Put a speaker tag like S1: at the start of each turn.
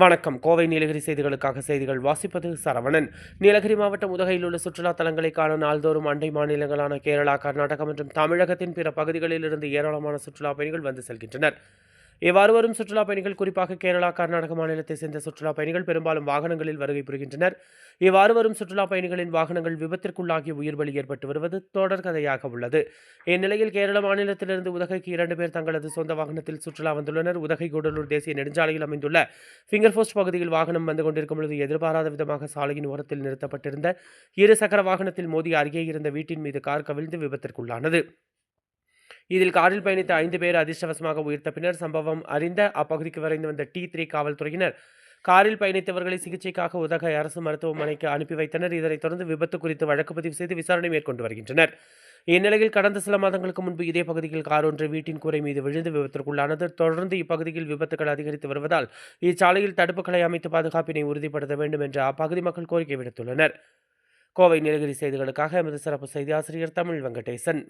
S1: வணக்கம். கோவை நீலகிரி செய்திகளுக்காக செய்திகள் வாசிப்பது சரவணன். நீலகிரி மாவட்டம் உதகையில் உள்ள சுற்றுலா தலங்களை காண நாள்தோறும் அண்டை மாநிலங்களான கேரளா கர்நாடகா மற்றும் தமிழகத்தின் பிற பகுதிகளில் இருந்து ஏராளமான சுற்றுலா பயணிகள் வந்து செல்கின்றனர். இவ்வாறு வரும் சுற்றுலா பயணிகள் குறிப்பாக கேரளா கர்நாடக மாநிலத்தை சேர்ந்த சுற்றுலா பயணிகள் பெரும்பாலும் வாகனங்களில் வருகை புரிகின்றனர். இவ்வாறு வரும் சுற்றுலா பயணிகளின் வாகனங்கள் விபத்திற்குள்ளாகி உயிர் பலி ஏற்பட்டு வருவது தொடர்கதையாக உள்ளது. இந்நிலையில் கேரள மாநிலத்திலிருந்து உதகைக்கு இரண்டு பேர் தங்களது சொந்த வாகனத்தில் சுற்றுலா வந்துள்ளனர். உதகை கூடலூர் தேசிய நெடுஞ்சாலையில் அமைந்துள்ள ஃபிங்கர் போஸ்ட் பகுதியில் வாகனம் வந்து கொண்டிருக்கும் பொழுது எதிர்பாராத விதமாக சாலையின் ஓரத்தில் நிறுத்தப்பட்டிருந்த இரு சக்கர வாகனத்தில் மோதி அருகே இருந்த வீட்டின் மீது கார் கவிழ்ந்து விபத்திற்குள்ளானது. இதில் காரில் பயணித்த ஐந்து பேர் அதிர்ஷ்டவசமாக உயிர் தப்பினர் சம்பவம் அறிந்த அப்பகுதிக்கு விரைந்து வந்த டி த்ரீ காவல்துறையினர் காரில் பயணித்தவர்களை சிகிச்சைக்காக உதகை அரசு மருத்துவமனைக்கு அனுப்பி வைத்தனர். இதனைத் தொடர்ந்து விபத்து குறித்து வழக்கு பதிவு செய்து விசாரணை மேற்கொண்டு வருகின்றனர். இந்நிலையில் கடந்த சில மாதங்களுக்கு முன்பு இதே பகுதியில் கார் ஒன்று வீட்டின் கூரை மீது விழுந்து விபத்திற்குள்ளானது. தொடர்ந்து இப்பகுதியில் விபத்துகள் அதிகரித்து வருவதால் இச்சாலையில் தடுப்புகளை அமைத்து பாதுகாப்பினை உறுதிப்படுத்த வேண்டும் என்று அப்பகுதி மக்கள் கோரிக்கை விடுத்துள்ளனர். கோவை நீலகிரி செய்திகளுக்காக எமது சிறப்பு செய்தி ஆசிரியர் தமிழ் வெங்கடேசன்.